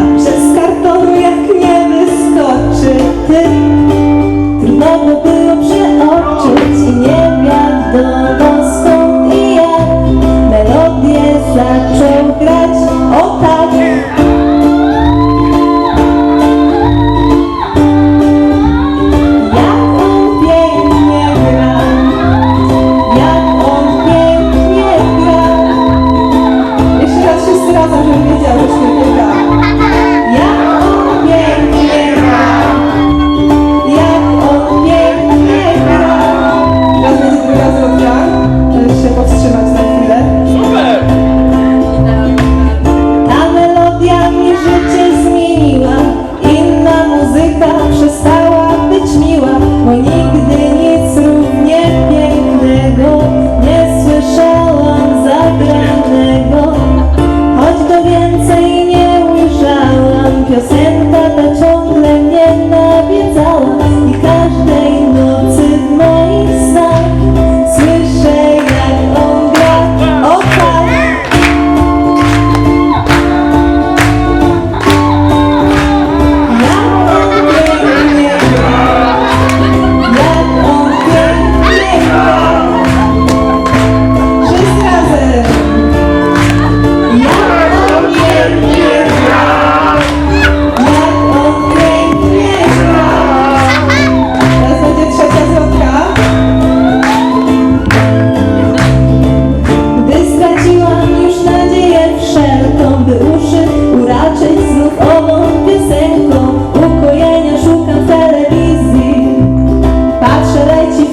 a przez karton jak nie wyskoczy ty. Trudno by było przeoczyć i nie wiadomo skąd i jak melodię grać, o tak.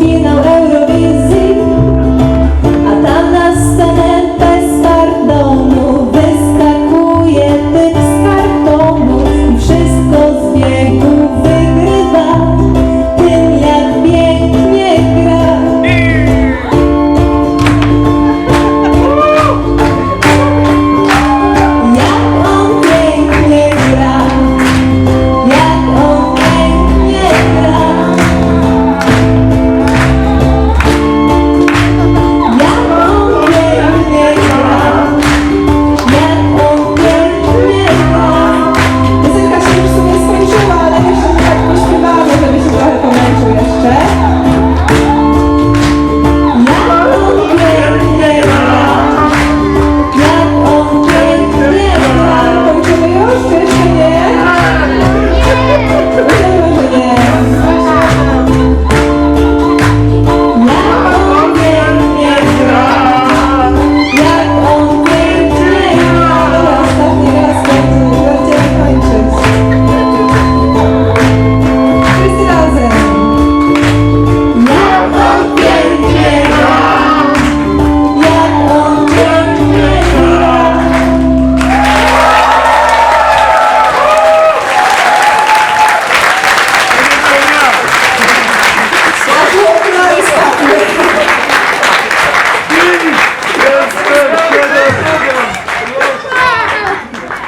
you know.